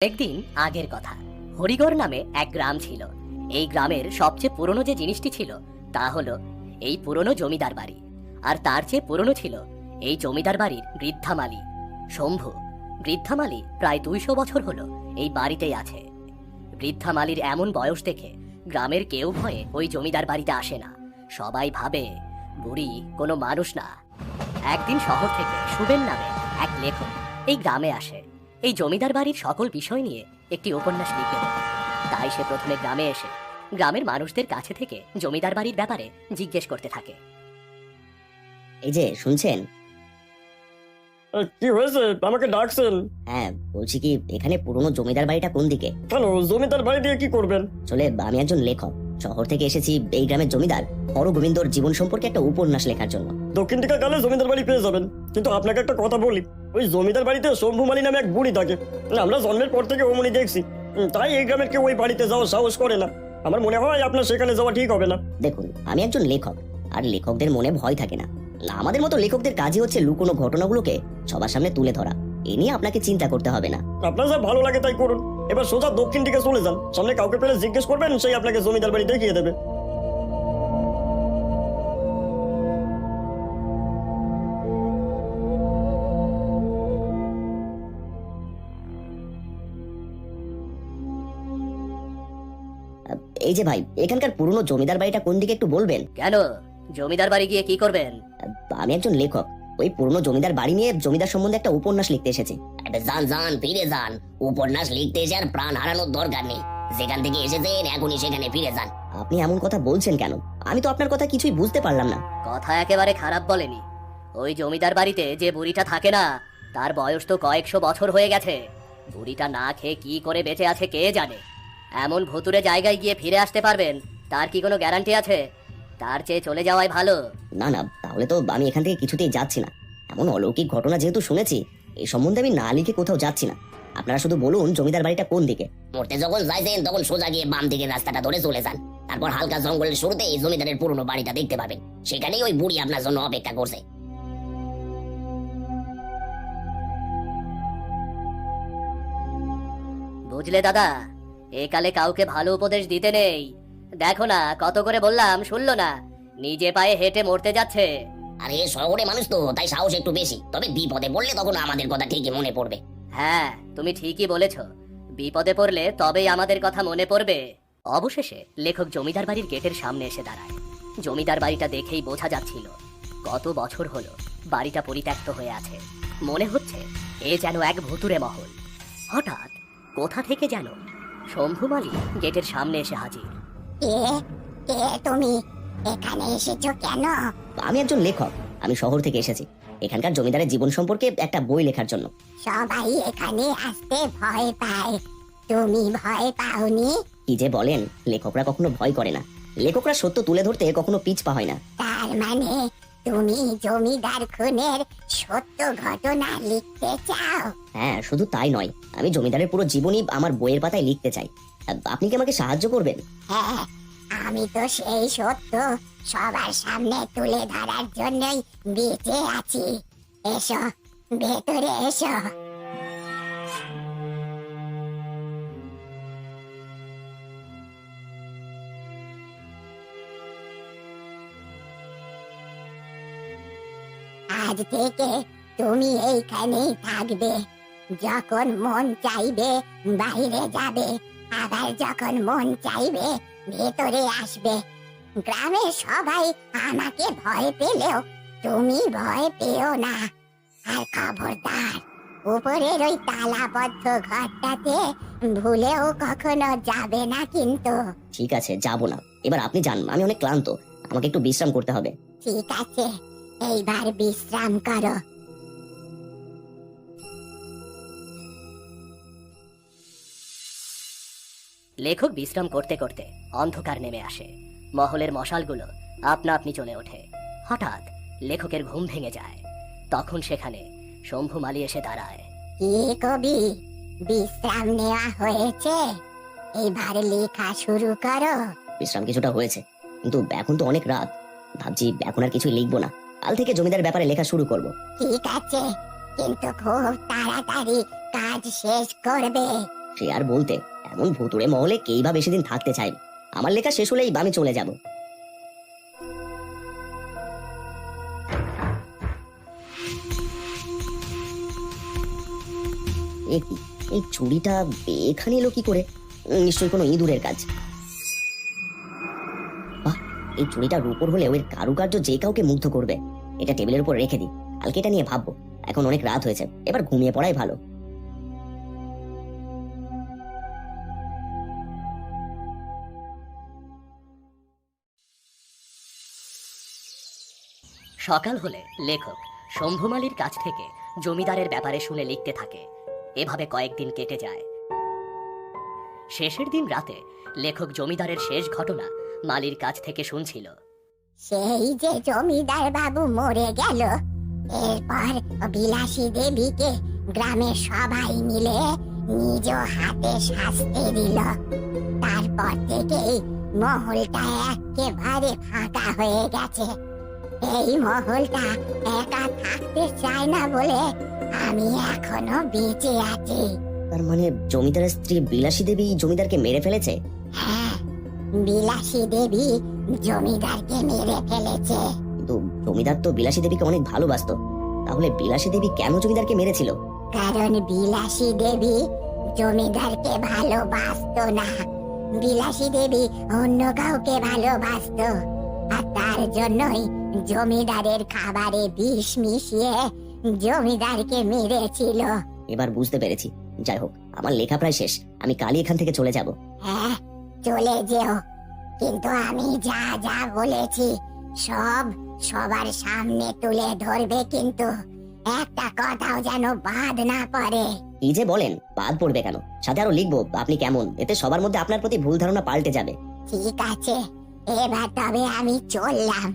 একদিন আগের কথা। হরিগড় নামে এক গ্রাম ছিল। এই গ্রামের সবচেয়ে পুরনো যে জিনিসটি ছিল, তা হলো এই পুরনো জমিদার বাড়ি। আর তার চেয়ে পুরনো ছিল এই জমিদার বাড়ির বৃদ্ধামালি শম্ভু। বৃদ্ধামালি প্রায় দুইশো বছর হলো এই বাড়িতেই আছে। বৃদ্ধামালির এমন বয়স দেখে গ্রামের কেউ ভয়ে ওই জমিদার বাড়িতে আসে না। সবাই ভাবে, বুড়ি, কোনো মানুষ না। একদিন শহর থেকে সুবেন নামে এক লেখক এই গ্রামে আসে। এই জমিদার বাড়ির সকল বিষয় নিয়ে একটি উপন্যাস লিখবে তাই সে প্রথমে গ্রামে এসে গ্রামের মানুষদের কাছে থেকে জমিদার বাড়ির ব্যাপারে জিজ্ঞেস করতে থাকে। এই যে শুনছেন? কি হয়েছে? আমাকে ডাকছেন। হ্যাঁ বলছি কি এখানে পুরনো জমিদার বাড়িটা কোন দিকে? কেন জমিদার বাড়ি দিয়ে কি করবেন? চলে আমি একজন লেখক। শহর থেকে এসেছি এই গ্রামের জমিদার হরগোবিন্দর জীবন সম্পর্কে একটা উপন্যাস লেখার জন্য। দক্ষিণ দিকে গেলে জমিদার বাড়ি পেয়ে যাবেন। কিন্তু আপনাকে একটা কথা বলি। ওই জমিদার বাড়িতে শম্ভুমালী নামে এক বুড়ি থাকে। আমরা জন্মের পর থেকে অমনি দেখছি। তাই এই গ্রামের কেউ ওই বাড়িতে যাওয়ার সাহস করে না। আমার মনে হয় আপনার সেখানে যাওয়া ঠিক হবে না। দেখুন আমি একজন লেখক আর লেখকদের মনে ভয় থাকে না আমাদের মতো লেখকদের কাজই হচ্ছে লুকোনো ঘটনাগুলোকে সবার সামনে তুলে ধরা। এ নিয়ে আপনাকে চিন্তা করতে হবে না। আপনার যা ভালো লাগে তাই করুন। এবার সোজা দক্ষিণ দিকে চলে যান। সামনে কাউকে পেলে জিজ্ঞেস করবেন সেই আপনাকে জমিদার বাড়ি দেখিয়ে দেবে। এই যে ভাই এখানকার পুরনো জমিদার বাড়িটা কোন দিকে একটু বলবেন? কেন? জমিদার বাড়ি গিয়ে কি করবেন? আমি একজন লেখক। ওই পুরনো জমিদার বাড়ি নিয়ে জমিদার সম্বন্ধে একটা উপন্যাস লিখতে এসেছি। যান যান ফিরে যান। উপন্যাস লিখতে এসে আর প্রাণ হারানোর দরকার নেই। যেখান থেকে এসেছেন এখনই সেখানে ফিরে যান। আপনি এমন কথা বলছেন কেন? আমি তো আপনার কথা কিছুই বুঝতে পারলাম না। কথা একেবারে খারাপ বলেনি। ওই জমিদার বাড়িতে যে বুড়িটা থাকে না তার বয়স তো কয়েকশো বছর হয়ে গেছে। বুড়িটা না খেয়ে কি করে বেঁচে আছে কে জানে? এমন ভুতুরে জায়গায় গিয়ে ফিরে আসতে পারবেন। তার কি কোনো গ্যারান্টি আছে? তার চেয়ে চলে যাওয়াই ভালো। না না তাহলে তো আমি এখান থেকে কিছুতেই যাচ্ছি না। এমন অলৌকিক ঘটনা যেহেতু শুনেছি এই সম্বন্ধে আমি না লিখে কোথাও যাচ্ছি না। আপনারা শুধু বলুন জমিদার বাড়িটা কোন দিকে। মরতে যখন যাইছেন তখন সোজা গিয়ে বাম দিকে রাস্তাটা ধরে চলে যান। তারপর হালকা জঙ্গলের শুরুতে এই জমিদারের পুরনো বাড়িটা দেখতে পাবেন। সেখানেই ওই বুড়ি আপনার জন্য অপেক্ষা করছে। বুঝলে দাদা একালে কাউকে ভালো উপদেশ দিতে নেই। দেখো না কত করে বললাম শুনলো না। নিজে পায়ে হেঁটে মরতে যাচ্ছে। আর শহরে মানুষ তো তাই সাহস একটু বেশি। তবে বিপদে পড়লে তখন আমাদের কথা ঠিকই মনে পড়বে। হ্যাঁ তুমি ঠিকই বলেছ। বিপদে পড়লে তবেই আমাদের কথা মনে পড়বে। অবশেষে লেখক জমিদার বাড়ির গেটের সামনে এসে দাঁড়ায়। জমিদার বাড়িটা দেখেই বোঝা যাচ্ছিল কত বছর হলো বাড়িটা পরিত্যক্ত হয়ে আছে। মনে হচ্ছে এ যেন এক ভুতুরে মহল। হঠাৎ কোথা থেকে যেন শম্ভুমালি গেটের সামনে এসে হাজির। কে? কে তুমি? এখানে এসেছ কেন? আমি একজন লেখক। আমি শহর থেকে এসেছি। এখানকার জমিদারের জীবন সম্পর্কে একটা বই লেখার জন্য। সবাই এখানে আসতে ভয় পায়। তুমি ভয় পাওনি? কি যে বলেন লেখকরা কখনো ভয় করে না। লেখকরা সত্য তুলে ধরতে কখনো পিছপা হয় না। তার মানে তুমি জমিদার খুনের সত্য ঘটনা লিখতে চাও? হ্যাঁ শুধু তাই নয় আমি জমিদারের পুরো জীবনই আমার বইয়ের পাতায় লিখতে চাই। আপনি কি আমাকে সাহায্য করবেন? হ্যাঁ আমি তো সেই সত্য সবার সামনে তুলে ধরার জন্যই বেঁচে আছি। এসো ভেতরে এসো। আজ থেকে তুমি এইখানেই থাকবে। যখন মন চাইবে বাইরে যাবে। আবার যখন মন চাইবে ভেতরে আসবে। গ্রামের সবাই আমাকে ভয় পেলেও তুমি ভয় পেও না। আর খবরদার উপরের ওই তালাবদ্ধ ঘরটাতে ভুলেও কখনো যাবে না কিন্তু। ঠিক আছে যাব না। এবার আপনি যান আমি অনেক ক্লান্ত। আমাকে একটু বিশ্রাম করতে হবে। ঠিক আছে। এইবার বিশ্রাম করো। লেখক বিশ্রাম করতে করতে অন্ধকার নেমে আসে। মহলের মশালগুলো আপনা আপনি চলে ওঠে। হঠাৎ লেখকের ঘুম ভেঙে যায়। তখন সেখানে শম্ভু মালি এসে দাঁড়ায়। কি কবি বিশ্রাম নেওয়া হয়েছে। এবার লেখা শুরু করো। বিশ্রাম কিছুটা হয়েছে কিন্তু এখন তো অনেক রাত। ভাবছি এখন আর কিছু লিখব না। কাল থেকে জমিদার ব্যাপারে লেখা শুরু করব। ঠিক আছে কিন্তু খুব তাড়াতাড়ি কাজ শেষ করবে। সে আর বলতে এমন ভুতুড়ে মহলে কেই বা বেশি দিন থাকতে চায়? আমার লেখা শেষ হলেই আমি চলে যাব। এই চুড়িটা এখানে এলো কি করে? নিশ্চয়ই কোনো ইঁদুরের কাজ। এই চুড়িটা রূপোর হলেও এর কারুকার্য যে কাউকে মুগ্ধ করবে, এটা টেবিলের উপর রেখে দিই। কালকে এটা নিয়ে ভাববো। এখন অনেক রাত হয়েছে, এবার ঘুমিয়ে পড়াই ভালো। সকাল হলে লেখক শম্ভুমালির কাছ থেকে জমিদারের ব্যাপারে শুনে লিখতে থাকে, এভাবে কয়েকদিন কেটে যায়। শেষের দিন রাতে লেখক জমিদারের শেষ ঘটনা মালির কাছ থেকে শুনছিল। সেই যে জমিদার বাবু মরে গেল এরপর বিলাসী দেবীকে গ্রামের সবাই মিলে নিজ হাতে শাস্তি দিল। তারপর থেকেই মহলটা একেবারে ফাঁকা হয়ে গেছে। এই মহলটা একা থাকতে চায় না বলে আমি এখনও বেঁচে আছি। তার মানে জমিদারের স্ত্রী বিলাসী দেবী জমিদারকে মেরে ফেলেছে? বিলাসী দেবী জমিদারকে মেরে ফেলেছে। কিন্তু জমিদার তো বিলাসী দেবীকে অনেক ভালোবাসতো। তাহলে বিলাসী দেবী কেন জমিদারকে মেরেছিল? কারণ বিলাসী দেবী জমিদারকে ভালোবাসতো না। বিলাসী দেবী অন্য কাউকে ভালোবাসতো। আর তার জন্যই জমিদারের খাবারে বিষ মিশিয়ে জমিদারকে মেরেছিল। এবার বুঝতে পেরেছি। যাই হোক আমার লেখা প্রায় শেষ। আমি কালই এখান থেকে চলে যাব। হ্যাঁ চলে যেও। কিন্তু আমি যা যা বলেছি সব সবার সামনে তুলে ধরবে কিন্তু। একটা কথাও যেন বাদ না পড়ে। কি যে বলেন বাদ পড়বে কেন? সাথে আরও লিখব আপনি কেমন? এতে সবার মধ্যে আপনার প্রতি ভুল ধারণা পাল্টে যাবে। ঠিক আছে এবার তবে আমি চললাম।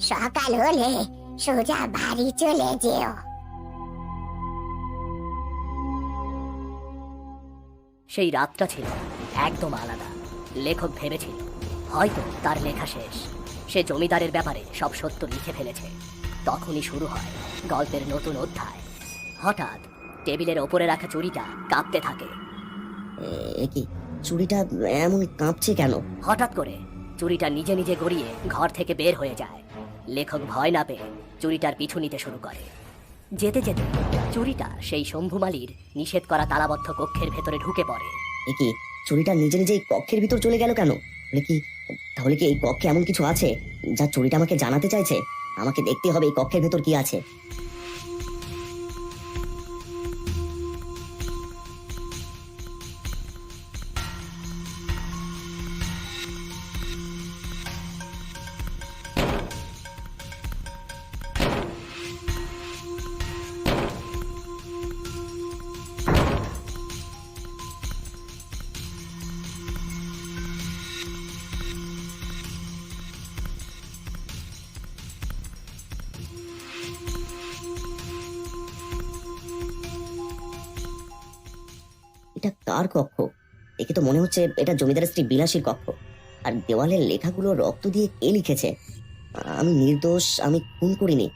সকাল হলে সোজা বাড়ি চলে যেও। সেই রাতটা ছিল একদম আলাদা। লেখক ভেবেছিল। হয়তো তার লেখা শেষ। সে জমিদারের ব্যাপারে সব সত্য লিখে ফেলেছে। তখনই শুরু হয় গল্পের নতুন অধ্যায়। হঠাৎ টেবিলের ওপরে রাখা চুরিটা কাঁপতে থাকে। কি? চুরিটা এমন কাঁপছে কেন? হঠাৎ করে চুরিটা নিজে নিজে গড়িয়ে ঘর থেকে বের হয়ে যায়। লেখক ভয় না পেয়ে চুরিটার পিছু নিতে শুরু করে। যেতে যেতে চুরিটা সেই শম্ভুমালির নিষেধ করা তালাবদ্ধ কক্ষের ভেতরে ঢুকে পড়ে। এ কি? চুরিটা নিজে নিজে এই কক্ষের ভিতর চলে গেল কেন? বলে কি, তাহলে কি এই কক্ষে এমন কিছু আছে যা চুরিটা আমাকে জানাতে চাইছে? আমাকে দেখতে হবে এই কক্ষের ভেতর কি আছে। কার কক্ষ। দেখে তো মনে হচ্ছে এটা জমিদারের স্ত্রী বিলাসীর কক্ষ। আর দেওয়ালের লেখাগুলো রক্ত দিয়ে কে লিখেছে? আমি নির্দোষ, আমি খুন করিনি।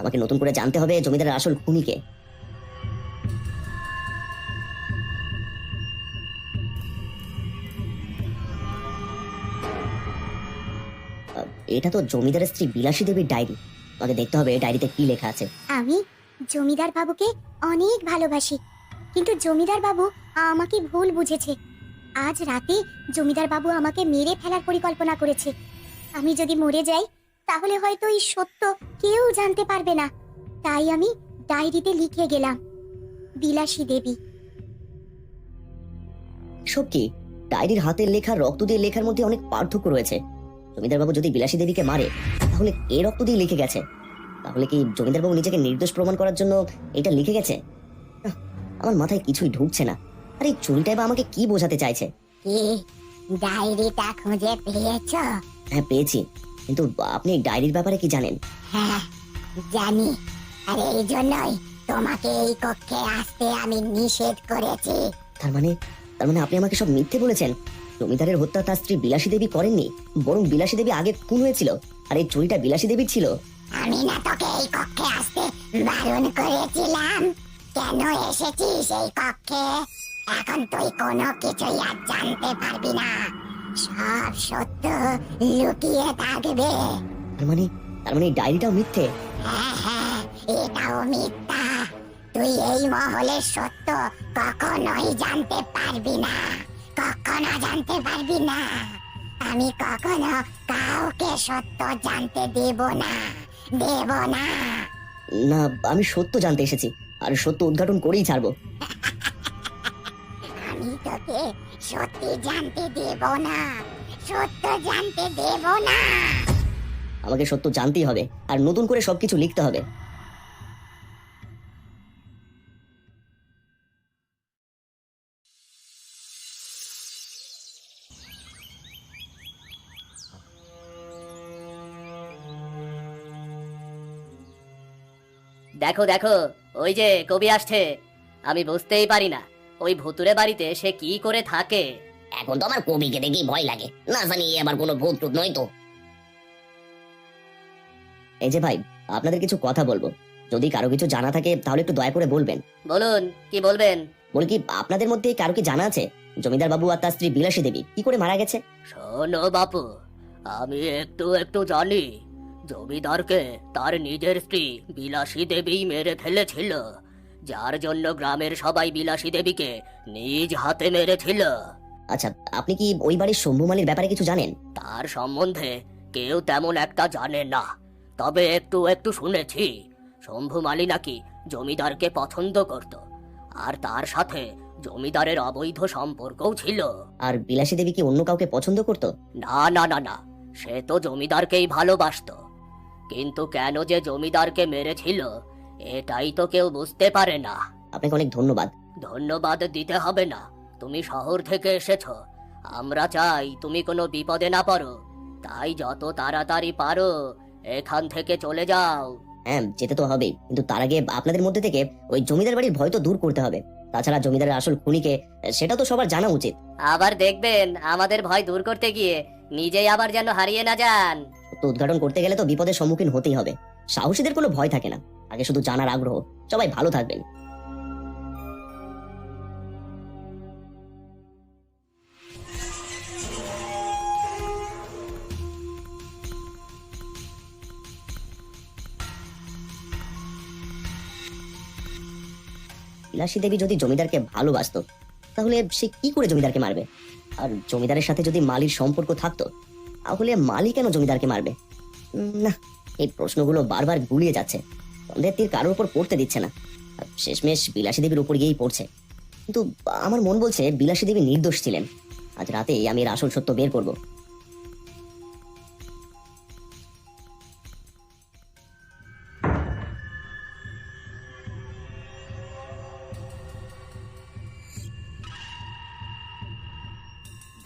আমাকে নতুন করে জানতে হবে জমিদারের আসল খুনিকে। এটা তো জমিদারের স্ত্রী বিলাসী দেবীর ডায়েরি। আমাকে দেখতে হবে ডায়েরিতে কি লেখা আছে। আমি জমিদার বাবুকে অনেক ভালোবাসি। কিন্তু জমিদার বাবু আমাকে ভুল বুঝেছে। আজ রাতে জমিদার বাবু আমাকে মেরে ফেলার পরিকল্পনা করেছে। আমি যদি মরে যাই, তাহলে হয়তো এই সত্য কেউ জানতে পারবে না। তাই আমি ডায়েরিতে লিখে গেলাম, বিলাসী দেবী। কি? ডায়েরির হাতের লেখা, রক্ত দিয়ে লেখার মধ্যে অনেক পার্থক্য রয়েছে। জমিদার বাবু যদি বিলাসী দেবীকে মারে, তাহলে কে রক্ত দিয়ে লিখে গেছে। তাহলে কি জমিদার বাবু নিজেকে নির্দোষ প্রমাণ করার জন্য এটা লিখে গেছে? আমার মাথায় কিছুই ঢুকছে না। আরে এই চুরিটাই বা আমাকে কি বোঝাতে চাইছে? কি ডায়েরিটা খুঁজে পেয়েছ? হ্যাঁ পেয়েছি। কিন্তু আপনি ডায়েরির ব্যাপারে কি জানেন? হ্যাঁ জানি। আর এই জন্যই তোমাকে এই কক্ষে আসতে আমি নিষেধ করেছি। তার মানে তার মানে আপনি আমাকে সব মিথ্যে বলেছেন? জমিদারের হত্যা তার স্ত্রী বিলাসী দেবী করেননি বরং বিলাসী দেবী আগে খুন হয়েছিল। আর এই চুরিটা বিলাসী দেবীর ছিল। আমি না তোকে এই কক্ষে আসতে বারণ করেছিলাম। কেন এসেছিস এই কক্ষে? এখন তুই কোনো কিছুই আর জানতে পারবি না। সব সত্য লুকিয়ে থাকবে। তার মানে তার মানে ডায়েরিটাও মিথ্যে? হ্যাঁ হ্যাঁ এটাও মিথ্যা। তুই এই মহলের সত্য কখনোই জানতে পারবি না। কখনো জানতে পারবি না। আমি কখনো কাউকে সত্য জানতে দেব না। দেব না। না আমি সত্য জানতে এসেছি। আর সত্য উদ্ঘাটন করেই ছাড়বো। আমি তোকে সত্যি জানতে দেব না সত্য জানতে দেব না। আমাকে সত্য জানতেই হবে আর নতুন করে সবকিছু লিখতে হবে। দেখো দেখো ওই যে কবি আসছে। আমি বুঝতেই পারি না ওই ভুতুরে বাড়িতে সে কি করে থাকে। এখন তো আমার কবিকে দেখেই ভয় লাগে। না জানি এ আবার কোনো ভূত টুত নয় তো। এই যে ভাই আপনাদের কিছু কথা বলব। যদি কারও কিছু জানা থাকে তাহলে একটু দয়া করে বলবেন। বলুন কি বলবেন? বলি কি আপনাদের মধ্যে কারও কি জানা আছে? জমিদার বাবু আর তার স্ত্রী বিলাসী দেবী কি করে মারা গেছে? শোনো বাপু আমি একটু একটু জানি। জমিদারকে তার নিজের স্ত্রী বিলাসী দেবী মেরে ফেলেছিল যার জন্য গ্রামের সবাই বিলাসী দেবীকে নিজ হাতে মেরেছিল। আচ্ছা আপনি কি ওই বাড়ির শম্ভুমালির ব্যাপারে কিছু জানেন? তার সম্বন্ধে কেউ তেমন একটা জানে না তবে একটু একটু শুনেছি। শম্ভু মালি নাকি জমিদারকে পছন্দ করত আর তার সাথে জমিদারের অবৈধ সম্পর্কও ছিল। আর বিলাসী দেবী কি অন্য কাউকে পছন্দ করতো? না না না না সে তো জমিদারকেই ভালোবাসতো। কিন্তু কেন যে জমিদারকে মেরেছিল এটাই তো কেউ বুঝতে পারে না। আপনাকে অনেক ধন্যবাদ। ধন্যবাদ দিতে হবে না। তুমি শহর থেকে এসেছ। আমরা চাই তুমি কোনো বিপদে না পড়ো। তাই যত তাড়াতাড়ি পারো এখান থেকে চলে যাও। হ্যাঁ যেতে তো হবেই। কিন্তু তার আগে আপনাদের মধ্যে থেকে ওই জমিদার বাড়ির ভয় তো দূর করতে হবে। তাছাড়া জমিদারের আসল খুনিকে সেটা তো সবার জানা উচিত। আবার দেখবেন আমাদের ভয় দূর করতে গিয়ে নিজেই আবার যেন হারিয়ে না যান। তো উদ্ঘাটন করতে গেলে তো বিপদের সম্মুখীন হতেই হবে। সাহসীদের কোনো ভয় থাকে না। আগে শুধু জানার আগ্রহ। সবাই ভালো থাকবেন। বিলাসী দেবী যদি জমিদারকে ভালোবাসতো, তাহলে সে কি করে জমিদারকে মারবে? আর জমিদারের সাথে যদি মালির সম্পর্ক থাকতো তাহলে মালি কেন জমিদারকে মারবে? না, এই প্রশ্নগুলো বারবার গুলিয়ে যাচ্ছে। সন্দেহের তীর কারোর উপর পড়তে দিচ্ছে না। শেষমেশ বিলাসী দেবীর উপর গিয়েই পড়ছে। কিন্তু আমার মন বলছে বিলাসী দেবী নির্দোষ ছিলেন। আজ রাতেই আমি এর আসল সত্য বের করব।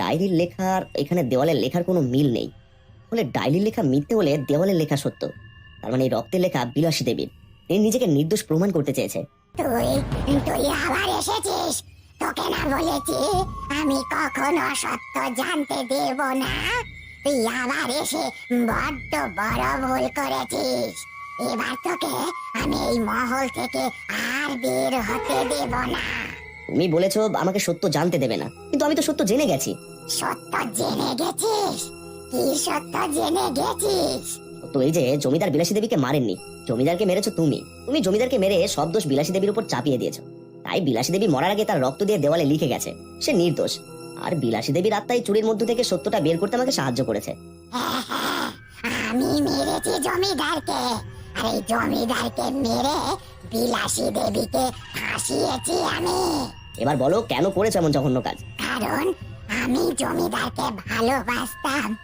ডায়েরির লেখার এখানে দেওয়ালের লেখার কোনো মিল নেই। বলে ডায়েরির লেখা মিথ্যে হলে দেওয়ালের লেখা সত্য। তার মানে এই রক্তের লেখা বিলাসী দেবীর। তিনি নিজেকে নির্দোষ প্রমাণ করতে চেয়েছে। তুই তুই আবার এসেছিস? তোকে না বলেছি আমি কখনো সত্য জানতে দেব না। তুই আবার এসে বড্ড বড় ভুল করেছিস। এবার তোকে আমি এই মহল থেকে আর বের হতে দেব না। তুমি বলেছ আমাকে সত্য জানতে দেবে না। কিন্তু আমি তো সত্য জেনে গেছি। সত্য জেনে গেছিস? কি সত্য জেনে গেছিস? তো এই যে জমিদার বিলাসী দেবীকে মারেননি জমিদারকে মেরেছো তুমি। তুমি জমিদারকে মেরে সব দোষ বিলাসী দেবীর উপর চাপিয়ে দিয়েছ। তাই বিলাসী দেবী মরার আগে তার রক্ত দিয়ে দেওয়ালে লিখে গেছে সে নির্দোষ। আর বিলাসী দেবীর আত্মাই চুরির মধ্য থেকে সত্যটা বের করতে আমাকে সাহায্য করেছে। হ্যাঁ, হ্যাঁ, আমি মেরেছি জমিদারকে। আর এই জমিদারকে মেরে বিলাসী দেবীকে ফাঁসিয়েছি আমি। এবার বলো কেন করেছ এমন জঘন্য কাজ? কারণ আমি জমিদারকে ভালোবাসতাম।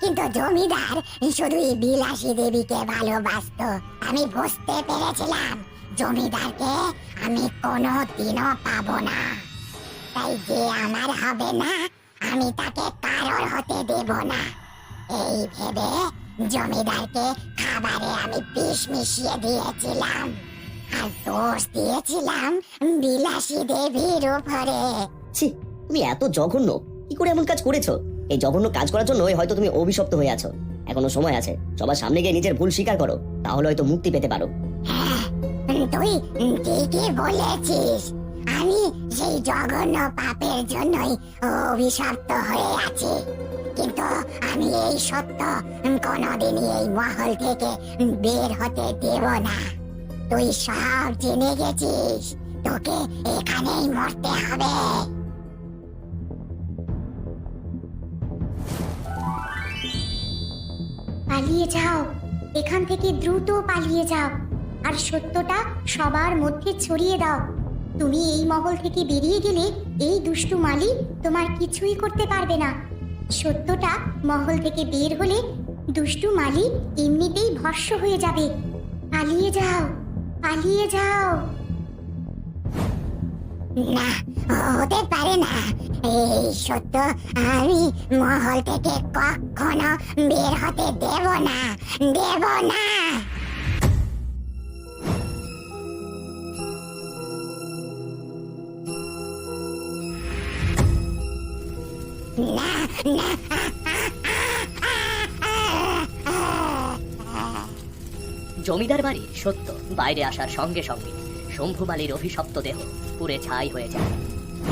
কিন্তু জমিদার শুধুই বিলাসী দেবীকে ভালোবাসতো। আমি বুঝতে পেরেছিলাম, জমিদারকে আমি কোনো দিনও পাবো না। তাই যে আমার হবে না, আমি তাকে কারোর হতে দেব না। এই ভেবে জমিদারকে খাবারে আমি বিষ মিশিয়ে দিয়েছিলাম। আর দোষ দিয়েছিলাম বিলাসী দেবীর উপরে। ছি, তুমি এত জঘন্য। কি করে এমন কাজ করেছ? এই জঘন্য কাজ করার জন্য হয়তো তুমি অভিশপ্ত হয়ে আছো। এখনও সময় আছে। সবার সামনে গিয়ে নিজের ভুল স্বীকার করো। তাহলে হয়তো মুক্তি পেতে পারো। হ্যাঁ, তুই ঠিকই বলেছিস। আমি সেই জঘন্য পাপের জন্যই অভিশপ্ত হয়ে আছি। কিন্তু আমি এই সত্য এই মহল থেকে বের হতে দেব না। তুই সব জেনে গেছিস। তোকে এখানেই মরতে হবে। পালিয়ে যাও। এখান থেকে দ্রুত পালিয়ে যাও। আর সত্যটা সবার মধ্যে ছড়িয়ে দাও। তুমি এই মহল থেকে বেরিয়ে গেলে এই দুষ্টু মালি তোমার কিছুই করতে পারবে না। সত্যটা মহল থেকে বের হলে দুষ্টু মালি এমনিতেই ভস্য হয়ে যাবে। পালিয়ে যাও পালিয়ে যাও। না, হতে পারে না। এই সত্য আমি মহল থেকে কখনো বের হতে দেব না দেব না। জমিদার বাড়ি সত্য, বাইরে আসার সঙ্গে সঙ্গে। শম্ভু শম্ভুমালির অভিশপ্ত দেহ। পুড়ে ছাই হয়ে যায়।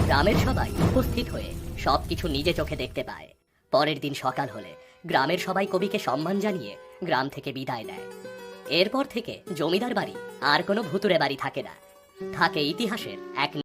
গ্রামের সবাই উপস্থিত হয়ে সব কিছু নিজে চোখে দেখতে পায়। পরের দিন সকাল হলে গ্রামের সবাই কবিকে সম্মান জানিয়ে গ্রাম থেকে বিদায় নেয়। এরপর থেকে জমিদার বাড়ি আর কোনো ভুতুরে বাড়ি থাকে না। থাকে ইতিহাসের এক